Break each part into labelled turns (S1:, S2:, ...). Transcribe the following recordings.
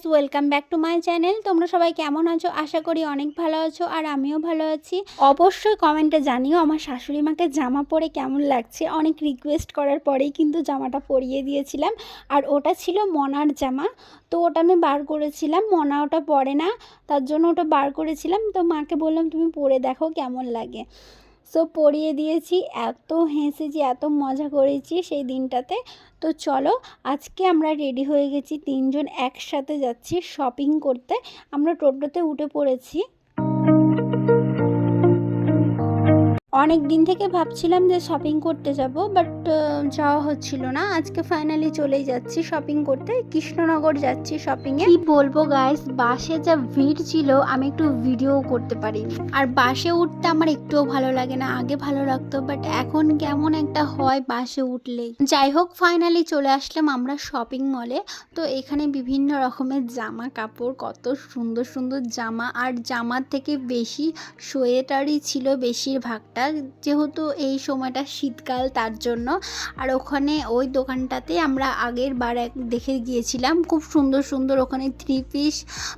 S1: Guys welcome back to my channel তোমরা সবাই কেমন আছো? আশা করি অনেক ভালো আছো আর আমিও ভালো আছি। অবশ্যই কমেন্টে জানিও আমার শাশুড়ি মাকে জামা পরে কেমন লাগছে। অনেক রিকোয়েস্ট করার পরেই কিন্তু জামাটা পরিয়ে দিয়েছিলাম। আর ওটা ছিল মনার জামা। তো ওটা আমি বার করেছিলাম। মনা ওটা পরে না। তার জন্য ওটা বার করেছিলাম। তো মাকে বললাম, তুমি পরে দেখো কেমন লাগে। সো পড়িয়ে দিয়েছি। এত হেসেছি এত মজা করেছি সেই দিনটাতে। তো চলো, আজকে আমরা রেডি হয়ে গেছি তিনজন একসাথে যাচ্ছি শপিং করতে। আমরা টোটোতে উঠে পড়েছি। অনেক দিন থেকে ভাবছিলাম যে শপিং করতে যাব বাট যাওয়া হচ্ছিল না। আজকে ফাইনালি চলেই যাচ্ছি শপিং করতে। কৃষ্ণনগর যাচ্ছি শপিংয়ে কি বলব গাইস বাসে যা ভিড় ছিল, আমি একটু ভিডিও করতে পারিনি আর বাসে উঠতে আমার একটুও ভালো লাগে না, আগে ভালো লাগতো বাট এখন কেমন একটা হয় বাসে উঠলেই যাই হোক ফাইনালি চলে আসলাম আমরা শপিং মলে তো এখানে বিভিন্ন রকমের জামা কাপড়, কত সুন্দর সুন্দর জামা, আর জামার থেকে বেশি সোয়েটারই ছিল বেশিরভাগটা। যেহেতু এই সময়টা শীতকাল, তার জন্য। আর ওখানে ওই দোকানটাতে আমরা আগের বার এক দেখে গিয়েছিলাম। খুব সুন্দর সুন্দর ওখানে থ্রি পিস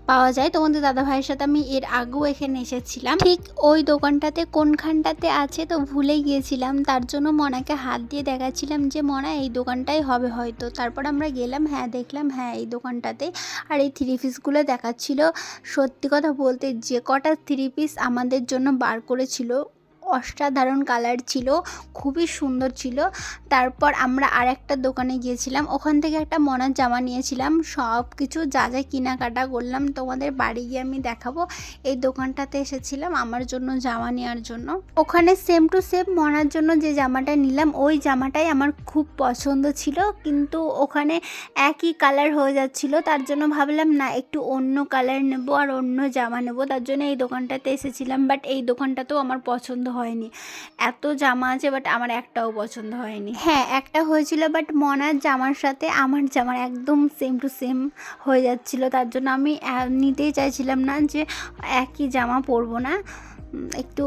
S1: পাওয়া যায়। তোমাদের দাদা ভাইয়ের সাথে আমি এর আগেও এখানে এসেছিলাম। ঠিক ওই দোকানটাতে কোনখানটাতে আছে তো ভুলে গিয়েছিলাম। তার জন্য মনাকে হাত দিয়ে দেখাচ্ছিলাম যে, মনা, এই দোকানটাই হবে হয়তো। তারপর আমরা গেলাম হ্যাঁ দেখলাম হ্যাঁ এই দোকানটাতে। আর এই থ্রি পিসগুলো দেখাচ্ছিল। সত্যি কথা বলতে যে কটা থ্রি পিস আমাদের জন্য বার করেছিল অসাধারণ কালার ছিল, খুবই সুন্দর ছিল। তারপর আমরা আর একটা দোকানে গিয়েছিলাম, ওখান থেকে একটা মনার জামা নিয়েছিলাম। সব কিছু যা যা কেনাকাটা করলাম, তোমাদের বাড়ি গিয়ে আমি দেখাবো। এই দোকানটাতে এসেছিলাম আমার জন্য জামা নেওয়ার জন্য। ওখানে সেম টু সেম মনার জন্য যে জামাটা নিলাম, ওই জামাটাই আমার খুব পছন্দ ছিল। কিন্তু ওখানে একই কালার হয়ে যাচ্ছিল, তার জন্য ভাবলাম, না, একটু অন্য কালার নেব আর অন্য জামা নেব। তার জন্য এই দোকানটাতে এসেছিলাম বাট এই দোকানটাতেও আমার পছন্দ হয়নি। এত জামা আছে বাট আমার একটাও পছন্দ হয়নি। হ্যাঁ একটা হয়েছিল বাট মনার জামার সাথে আমার জামার একদম সেম টু সেম হয়ে যাচ্ছিল। তার জন্য আমি নিতেই চাইছিলাম না যে একই জামা পরবো না। একটু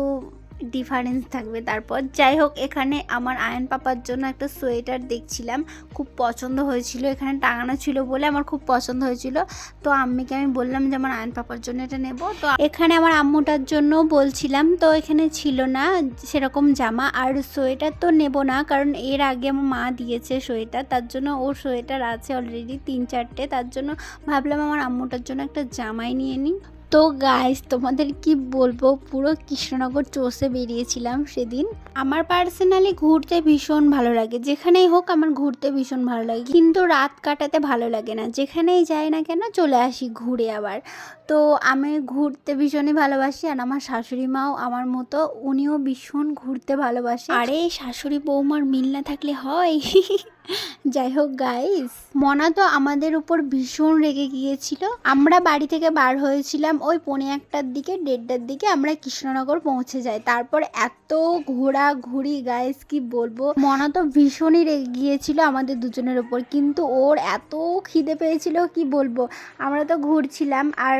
S1: ডিফারেন্স থাকবে। তারপর যাই হোক এখানে আমার আয়ন পাপার জন্য একটা সোয়েটার দেখছিলাম। খুব পছন্দ হয়েছিল। এখানে টাঙানো ছিল বলে আমার খুব পছন্দ হয়েছিল। তো আম্মিকে আমি বললাম যে আমার আয়ন পাপার জন্য এটা নেব। তো এখানে আমার আম্মুটার জন্য বলছিলাম, তো এখানে ছিল না সেরকম জামা। আর সোয়েটার তো নেব না, কারণ এর আগে আমার মা দিয়েছে সোয়েটার। তার জন্য ওর সোয়েটার আছে অলরেডি তিন চারটে। তার জন্য ভাবলাম আমার আম্মুটার জন্য একটা জামাই নিয়ে নিই। তো গাইস তোমাদের কি বলব? পুরো কৃষ্ণনগর চষে বেরিয়েছিলাম সেদিন। আমার পার্সোনালি ঘুরতে ভীষণ ভালো লাগে। যেখানেই হোক আমার ঘুরতে ভীষণ ভালো লাগে। কিন্তু রাত কাটাতে ভালো লাগে না। যেখানেই যাই না কেন চলে আসি ঘুরে আবার। তো আমি ঘুরতে ভীষণই ভালোবাসি আর আমার শাশুড়ি মাও আমার মতো, উনিও ভীষণ ঘুরতে ভালোবাসে। আরে শাশুড়ি বৌমার মিল না থাকলে হয়। যাই হোক গাইস মনা তো আমাদের উপর ভীষণ রেগে গিয়েছিল। আমরা বাড়ি থেকে বার হয়েছিলাম ওই পনে একটার দিকে, দেড়টার দিকে আমরা কৃষ্ণনগর পৌঁছে যাই। তারপর এত ঘোরা ঘুরি গাইস কি বলব? মনা তো ভীষণই রেগে গিয়েছিল আমাদের দুজনের উপর। কিন্তু ওর এত খিদে পেয়েছিল, কি বলব? আমরা তো ঘুরছিলাম আর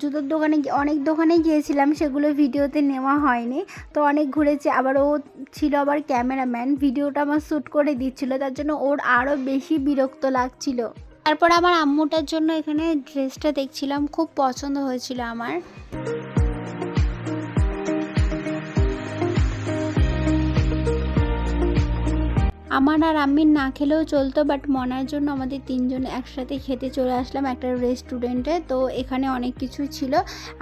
S1: জুতোর দোকানে অনেক দোকানে গিয়েছিলাম, সেগুলো ভিডিওতে নেওয়া হয়নি। তো অনেক ঘুরেছি, আবার ও ছিল আবার ক্যামেরাম্যান, ভিডিওটা আমার শ্যুট করে দিচ্ছিল, তার জন্য ওর আরও বেশি বিরক্ত লাগছিল। তারপর আমার আম্মুটার জন্য এখানে ড্রেসটা দেখছিলাম, খুব পছন্দ হয়েছিল আমার। আমার আর আম্মির না খেলেও চলতো বাট মনার জন্য আমাদের তিনজন একসাথে খেতে চলে আসলাম একটা রেস্টুরেন্টে তো এখানে অনেক কিছু ছিল,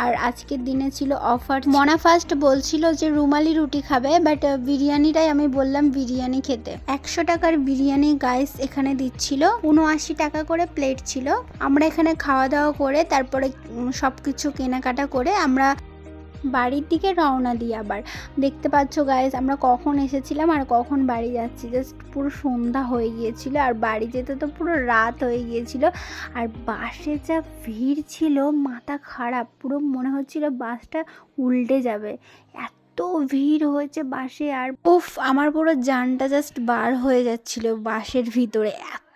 S1: আর আজকের দিনে ছিল অফার মনা ফার্স্ট বলছিল যে রুমালি রুটি খাবে বাট বিরিয়ানিটাই আমি বললাম বিরিয়ানি খেতে। একশো টাকার বিরিয়ানি গাইস এখানে দিচ্ছিল, উনআশি টাকা করে প্লেট ছিল। আমরা এখানে খাওয়া দাওয়া করে, তারপরে সব কিছু কেনাকাটা করে আমরা বাড়ির দিকে রওনা দিই আবার। দেখতে পাচ্ছ গাইস আমরা কখন এসেছিলাম আর কখন বাড়ি যাচ্ছি। জাস্ট পুরো সন্ধ্যা হয়ে গিয়েছিল আর বাড়ি যেতে তো পুরো রাত হয়ে গিয়েছিল। আর বাসে যা ভিড় ছিল, মাথা খারাপ, পুরো মনে হচ্ছিল বাসটা উল্টে যাবে। এত ভিড় হয়েছে বাসে আর উফ, আমার পুরো জানটা জাস্ট বার হয়ে যাচ্ছিল বাসের ভিতরে। এত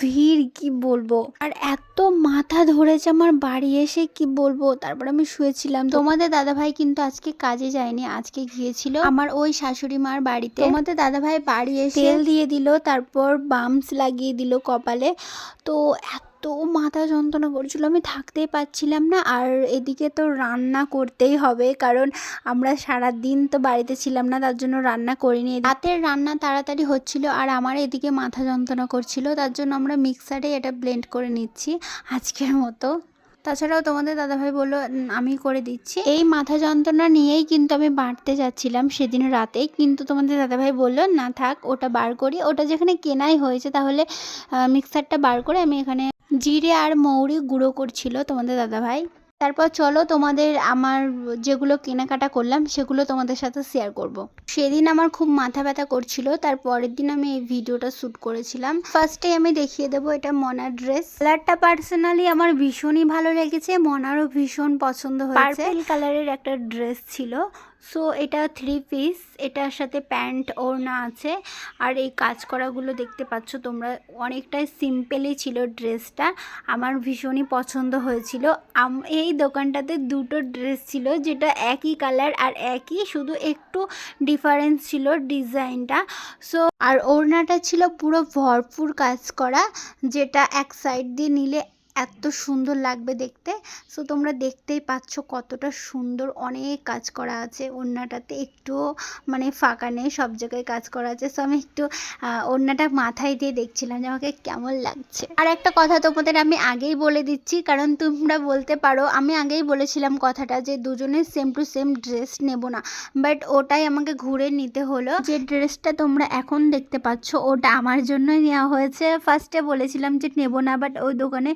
S1: ভিড়, কি বলব? আর এত মাথা ধরেছে আমার বাড়ি এসে, কি বলব? তারপর আমি শুয়েছিলাম। তোমাদের দাদা ভাই কিন্তু আজকে কাজে যায়নি, আজকে গিয়েছিল। আমার ওই শাশুড়ি মার বাড়িতে। তোমাদের দাদা ভাই বাড়ি এসে তেল দিয়ে দিল, তারপর বামস লাগিয়ে দিল কপালে। তো এত এত মাথা যন্ত্রণা করছিল, আমি থাকতেই পারছিলাম না। আর এদিকে তো রান্না করতেই হবে, কারণ আমরা সারা দিন তো বাড়িতে ছিলাম না, তার জন্য রান্না করিনি। রাতের রান্না তাড়াতাড়ি হচ্ছিল আর আমার এদিকে মাথা যন্ত্রণা করছিল, তার জন্য আমরা মিক্সারে এটা ব্লেন্ড করে নিচ্ছি আজকের মতো। তাছাড়াও তোমাদের দাদাভাই বলল আমি করে দিচ্ছি। এই মাথা যন্ত্রণা নিয়েই কিন্তু আমি বাড়তে যাচ্ছিলাম সেদিন রাতে কিন্তু তোমাদের দাদাভাই বলল, না থাক, ওটা বার করি। ওটা যেখানে কেনাই হয়েছে, তাহলে মিক্সারটা বার করে আমি এখানে জিরে আর মৌরি গুঁড়ো করছিল তোমাদের দাদাভাই। তারপর চলো তোমাদের আমার যেগুলো কেনাকাটা করলাম, সেগুলো তোমাদের সাথে শেয়ার করব। সেদিন আমার খুব মাথা ব্যথা করছিল, তার পরের দিন আমি এই ভিডিওটা শ্যুট করেছিলাম। ফার্স্টে আমি দেখিয়ে দেবো এটা মনার ড্রেস কালারটা পার্সোনালি আমার ভীষণই ভালো লেগেছে, মনারও ভীষণ পছন্দ হয়েছে। পার্পল কালারের একটা ড্রেস ছিল। সো এটা থ্রি পিস এটার সাথে প্যান্ট ওড়না আছে। আর এই কাজ করাগুলো দেখতে পাচ্ছ তোমরা, অনেকটাই সিম্পলই ছিল ড্রেসটা আমার ভীষণই পছন্দ হয়েছিল। এই দোকানটাতে দুটো ড্রেস ছিল, যেটা একই কালার আর একই শুধু একটু ডিফারেন্স ছিল ডিজাইনটা সো আর ওড়নাটা ছিল পুরো ভরপুর কাজ করা যেটা এক সাইড দিয়ে নিলে এত সুন্দর লাগবে দেখতে। সো তোমরা দেখতেই পাচ্ছ কতটা সুন্দর অনেক কাজ করা আছে। ওড়নাটাতে একটুও মানে ফাঁকা নেই, সব জায়গায় কাজ করা আছে। সো আমি একটু ওড়নাটা মাথায় দিয়ে দেখছিলাম যে আমাকে কেমন লাগছে। আর একটা কথা তোমাদের আমি আগেই বলে দিচ্ছি, কারণ তোমরা বলতে পারো, আমি আগেই বলেছিলাম কথাটা যে দুজনের সেম টু সেম ড্রেস নেব না। বাট ওটাই আমাকে ঘুরে নিতে হলো। যে ড্রেসটা তোমরা এখন দেখতে পাচ্ছ, ওটা আমার জন্যই নেওয়া হয়েছে। ফার্স্টে বলেছিলাম যে নেব না বাট ওই দোকানে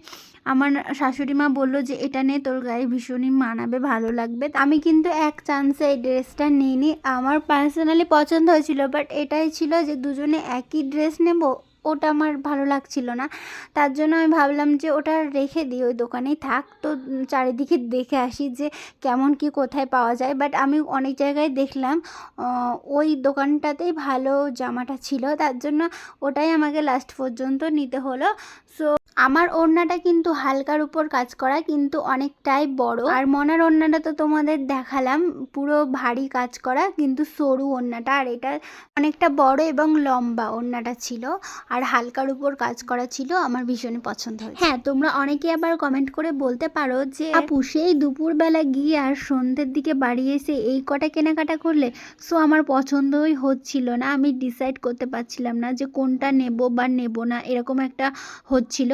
S1: আমার শাশুড়ি মা বলল যে, এটা নে, তোর গায়ে ভীষণই মানাবে, ভালো লাগবে। আমি কিন্তু এক চান্সে এই ড্রেসটা নিইনি। আমার পার্সোনালি পছন্দ হয়েছিল বাট এটাই ছিল যে, দুজনে একই ড্রেস নেব। ওটা আমার ভালো লাগছিল না। তার জন্য আমি ভাবলাম যে ওটা রেখে দিই, ওই দোকানেই থাক। তো চারিদিকে দেখে আসি যে কেমন কি কোথায় পাওয়া যায়। বাট আমি অনেক জায়গায় দেখলাম ওই দোকানটাতেই ভালো জামাটা ছিল। তার জন্য ওটাই আমাকে লাস্ট পর্যন্ত নিতে হলো। সো আমার ওড়নাটা কিন্তু হালকার উপর কাজ করা, কিন্তু অনেকটাই বড়। আর মনার ওড়নাটা তো তোমাদের দেখালাম, পুরো ভারী কাজ করা, কিন্তু সরু ওড়নাটা। আর এটা অনেকটা বড় এবং লম্বা ওড়নাটা ছিল। আর হালকার উপর কাজ করা ছিল আমার ভীষণই পছন্দ হয়েছে। হ্যাঁ তোমরা অনেকে আবার কমেন্ট করে বলতে পারো যে আপু সেই দুপুরবেলা গিয়ে আর সন্ধ্যের দিকে বাড়ি এসে এই কটা কেনাকাটা করলে সো আমার পছন্দই হচ্ছিল না। আমি ডিসাইড করতে পারছিলাম না যে কোনটা নেব বা নেব না এরকম একটা হচ্ছিল।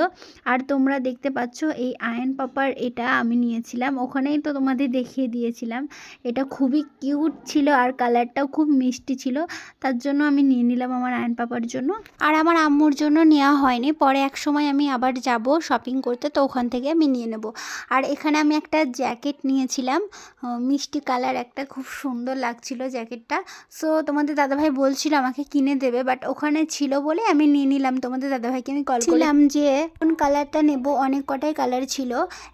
S1: আর তোমরা দেখতে পাচ্ছ এই আয়ন পাপার এটা আমি নিয়েছিলাম। ওখানেই তো তোমাদের দেখিয়ে দিয়েছিলাম। এটা খুবই কিউট ছিল আর কালারটাও খুব মিষ্টি ছিল। তার জন্য আমি নিয়ে নিলাম আমার আয়ন পাপার জন্য। আর আমার আম্মুর জন্য নেওয়া হয়নি। পরে এক সময় আমি আবার যাব শপিং করতে তো ওখান থেকে আমি নিয়ে নেব। আর এখানে আমি একটা জ্যাকেট নিয়েছিলাম। মিষ্টি কালার একটা খুব সুন্দর লাগছিল জ্যাকেটটা সো তোমাদের দাদাভাই বলছিল আমাকে কিনে দেবে বাট ওখানে ছিল বলে আমি নিয়ে নিলাম। তোমাদের দাদাভাইকে আমি কল করলাম যে কোন কালারটা নেব অনেক কটাই কালার ছিল।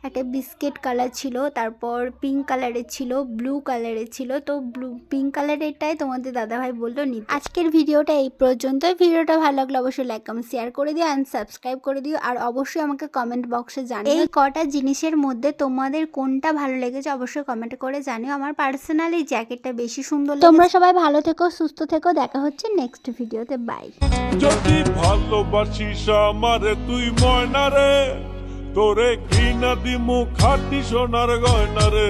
S1: একটা বিস্কিট কালার ছিল তারপর পিঙ্ক কালারের ছিল ব্লু কালারের ছিল। তো ব্লু পিঙ্ক কালারেরটাই তোমাদের দাদাভাই বলল নিতে। আজকের ভিডিওটা এই পর্যন্ত ভিডিওটা ভালো লাগলে অবশ্যই লাইক কমেন্ট শেয়ার করে দিও অ্যান্ড সাবস্ক্রাইব করে দিও। আর অবশ্যই আমাকে কমেন্ট বক্সে জানিও। এই কটা জিনিসের মধ্যে তোমাদের কোনটা ভালো লেগেছে অবশ্যই কমেন্ট করে জানিও। আমার পার্সোনালি জ্যাকেটটা বেশি সুন্দর তোমরা সবাই ভালো থেকো সুস্থ থেকো। দেখা হচ্ছে নেক্সট ভিডিওতে বাই
S2: যদি ভালোবাসিস আমারে তুই ময়না রে তোরে ঘৃণা দিমু খাটি সোনার গয়না রে।